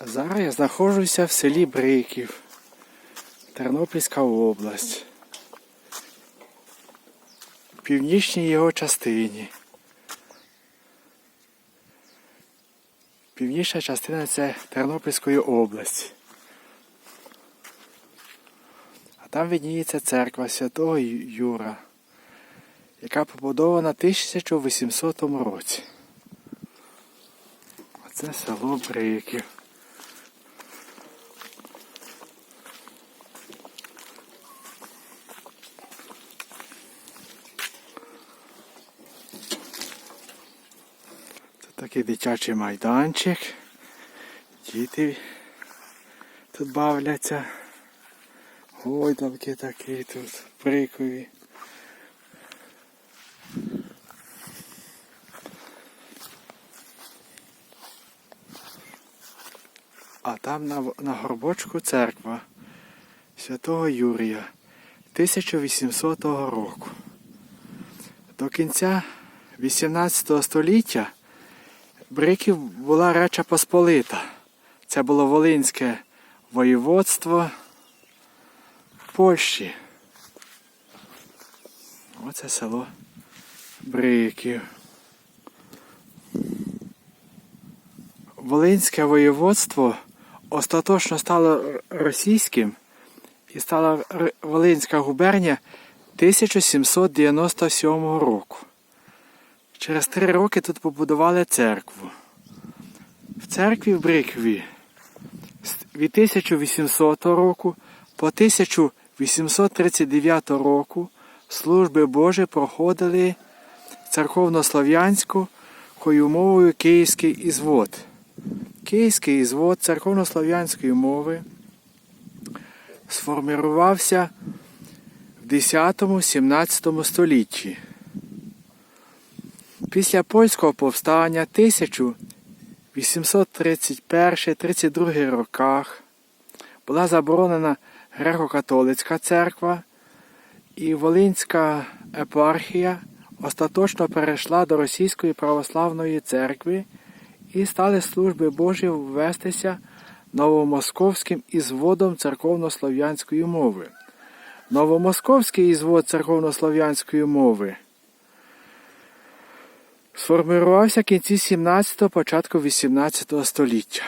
Зараз я знаходжуся в селі Бриків, Тернопільська область. В північній його частині. Північна частина це Тернопільської області. А там видніється церква Святого Юра, яка побудована в 1800 році. Оце село Бриків. Такий дитячий майданчик. Діти тут бавляться. Гойдалки такі тут, брикові. А там на, на горбочку церква Святого Юрія 1800 року. До кінця 18 століття Бриків була Реча Посполита. Це було Волинське воєводство Польщі. Оце село Бриків. Волинське воєводство остаточно стало російським і стала Волинська губернія 1797 року. Через три роки тут побудували церкву. В церкві в Брикві від 1800 року по 1839 року служби Божі проходили церковнослов'янською мовою Київський ізвод. Київський ізвод церковнослов'янської мови сформувався в 10-17 столітті. Після польського повстання 1831-32 роках була заборонена греко-католицька церква і Волинська епархія остаточно перейшла до Російської православної церкви і стали служби Божі ввестися новомосковським ізводом церковнослов'янської мови. Новомосковський ізвод церковнослов'янської мови сформувався в кінці 17-го, початку 18 століття.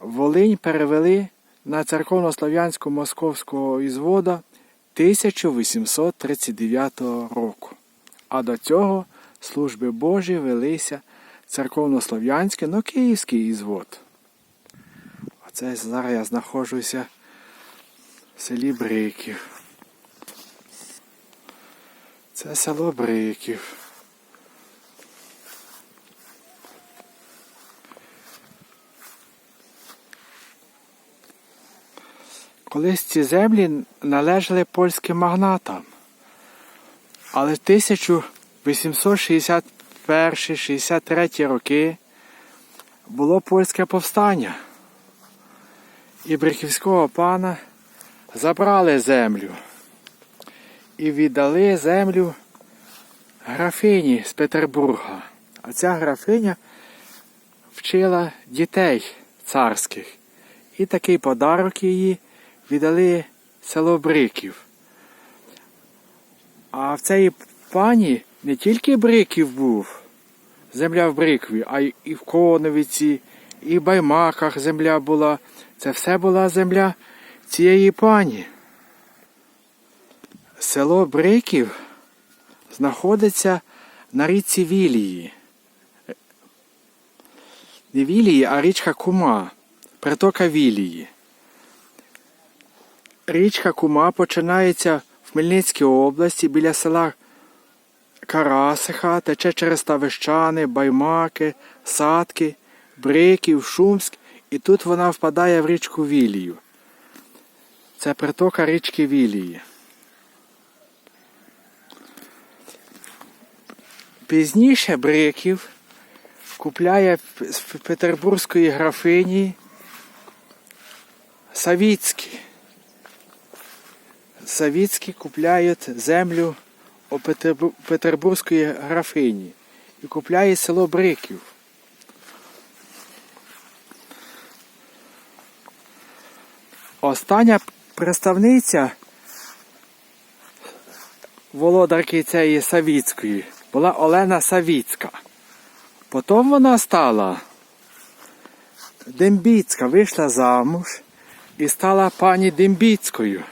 Волинь перевели на церковнослов'янську московського ізвода 1839 року. А до цього служби Божі велися церковнослов'янський, но київський ізвод. Оце зараз я знаходжуся в селі Бриків. Це село Бриків. Колись ці землі належали польським магнатам. Але в 1861-63 роки було польське повстання. І брехівського пана забрали землю і віддали землю графині з Петербурга. А ця графиня вчила дітей царських. І такий подарок її віддали село Бриків. А в цієї пані не тільки Бриків був, земля в Брикві, а і в Коновіці, і в Баймаках земля була. Це все була земля цієї пані. Село Бриків знаходиться на річці Вілії. Не Вілії, а річка Кума, притока Вілії. Річка Кума починається в Хмельницькій області біля села Карасиха, тече через Ставищани, Баймаки, Садки, Бриків, Шумськ, і тут вона впадає в річку Вілію. Це притока річки Вілії. Пізніше Бриків купляє з петербурзької графині Савіцькі. Савіцькі купляють землю у Петербурзької графині і купляє село Бриків. Остання представниця володарки цієї Савіцької була Олена Савіцька. Потім вона стала Дембіцька, вийшла замуж і стала пані Дембіцькою.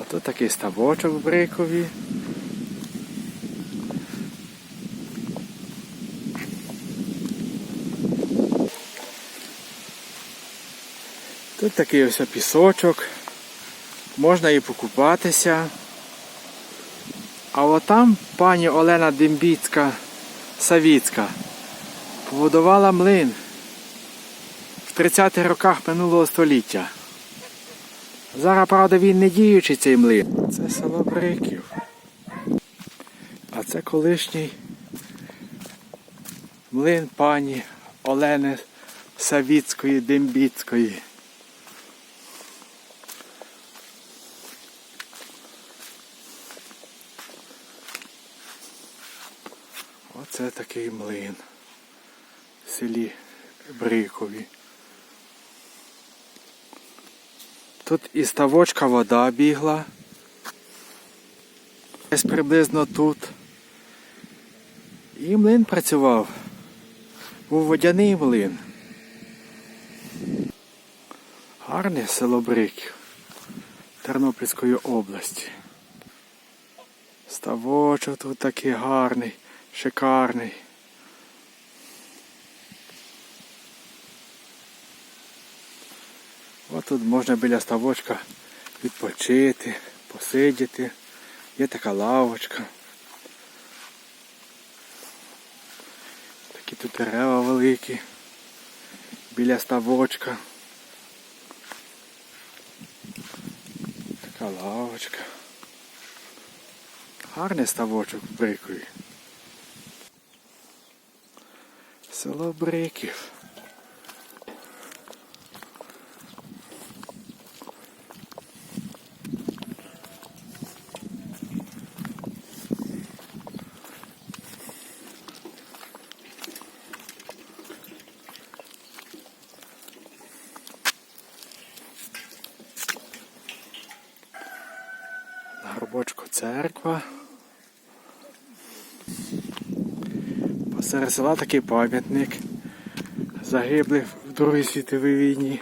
Ото такий ставочок в Брикові. Тут такий ось пісочок. Можна і покупатися. А от там пані Олена Дембіцька Савіцька побудувала млин в 30-х роках минулого століття. Зараз, правда, він не діючий цей млин. Це село Бриків. А це колишній млин пані Олени Савіцької Дембіцької. Оце такий млин в селі Брикові. Тут із ставочка вода бігла. Десь приблизно тут. І млин працював. Був водяний млин. Гарне село Бриків Тернопільської області. Ставочок тут такий гарний, шикарний. Тут можна біля ставочка відпочити, посидіти. Є така лавочка. Такі тут дерева великі. Біля ставочка. Така лавочка. Гарний ставочок в Брикові. Село Бриків. На робочку церква. Посеред села такий пам'ятник. Загиблих в Другій світовій війні.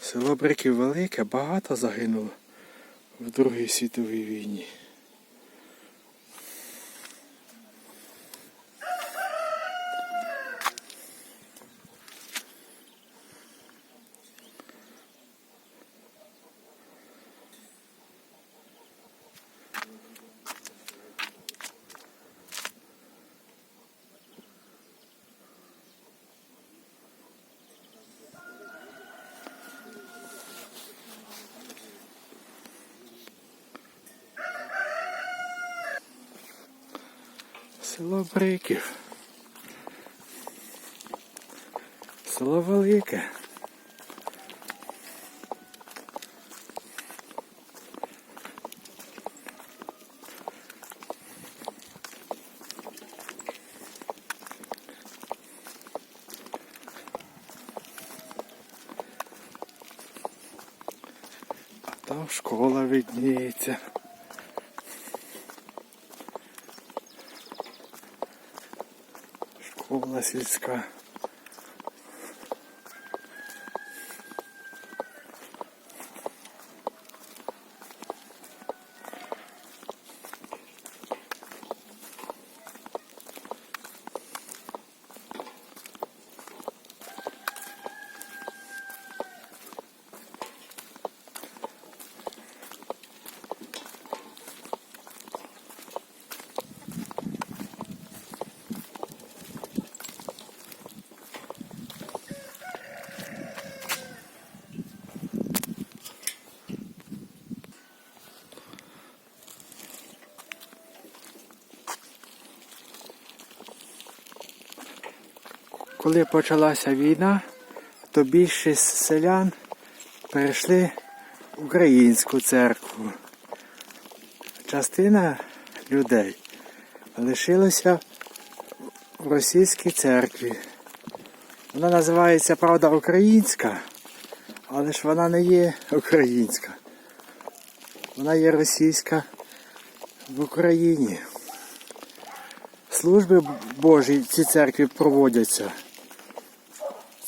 Село Бриків велике, багато загинуло в Другій світовій війні. Село Бриків. Село велике. Там школа видніється. Школа сільська. Коли почалася війна, то більшість селян перейшли в українську церкву. Частина людей лишилася в російській церкві. Вона називається, правда, українська, але ж вона не є українська. Вона є російська в Україні. Служби Божі в цій церкві проводяться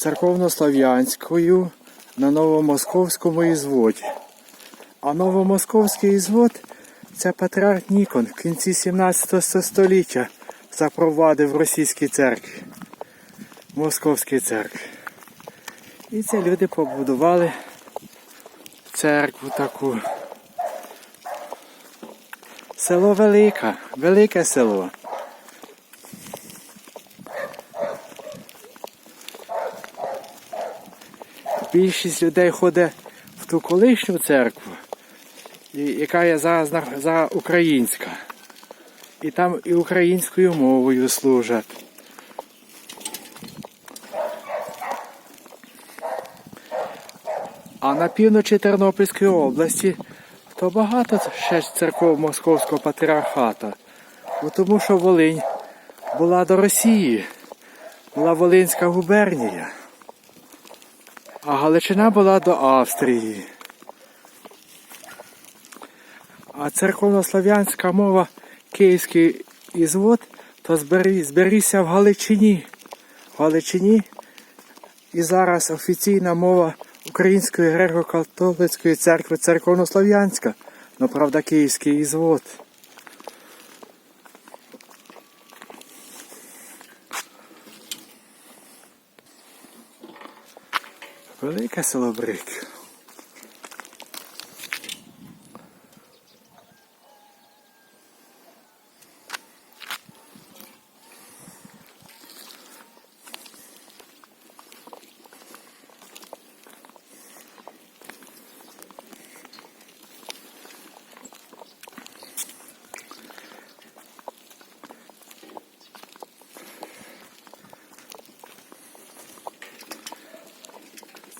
церковнослов'янською на Новомосковському ізводі. А Новомосковський ізвод це патріарх Нікон в кінці 17 століття запровадив в російській церкві, Московській церкві. І це люди побудували церкву таку. Село велике, велике село. Більшість людей ходить в ту колишню церкву, яка є зараз за українська. І там і українською мовою служать. А на півночі Тернопільської області то багато ще церков Московського патріархата. Бо тому що Волинь була до Росії, була Волинська губернія. А Галичина була до Австрії. А церковнослов'янська мова київський ізвод, то збері- зберігся в Галичині. В Галичині і зараз офіційна мова Української греко-католицької церкви церковнослов'янська, но правда київський ізвод. Велике село Брик.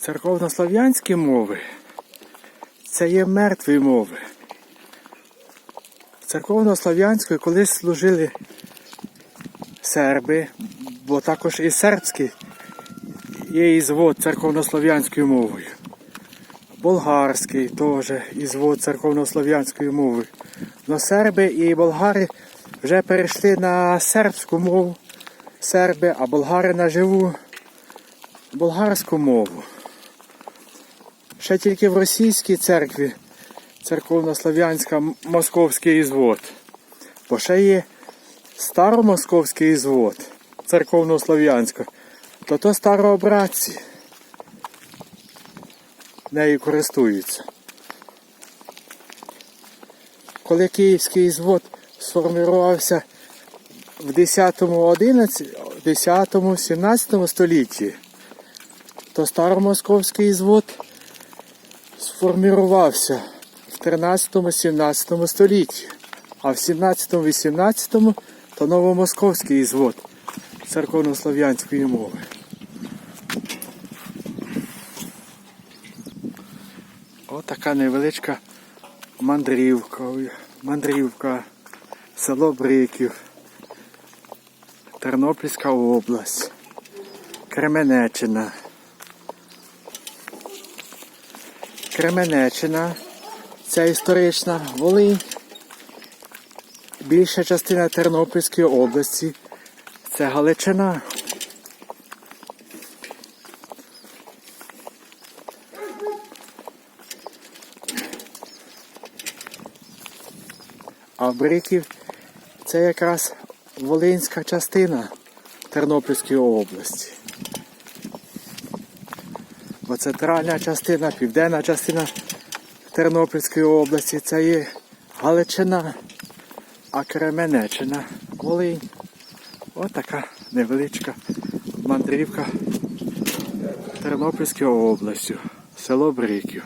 Церковнослов'янські мови це є мертві мови. Церковнослов'янською колись служили серби, бо також і сербські є ізвод церковнослов'янською мовою. Болгарський теж ізвод церковнослов'янською мовою. Но серби і болгари вже перейшли на сербську мову. Серби, а болгари на живу болгарську мову. Ще тільки в російській церкві церковнослов'янська м- московський ізвод. Бо ще є старомосковський ізвод церковнослов'янська, то то старообратці нею користуються. Коли київський ізвод сформувався в 10, 11, 10, 17 столітті, то старомосковський ізвод сформувався в 13-17 столітті, а в 17-18 то новомосковський ізвод церковнослов'янської мови. Отака невеличка мандрівка, мандрівка, село Бриків, Тернопільська область, Кременеччина. Кременеччина, це історична Волинь. Більша частина Тернопільської області це Галичина. А Бриків це якраз Волинська частина Тернопільської області. Бо центральна частина, південна частина Тернопільської області це є Галичина, а Кременеччина Волинь. Ось така невеличка мандрівка Тернопільською областю, село Бриків.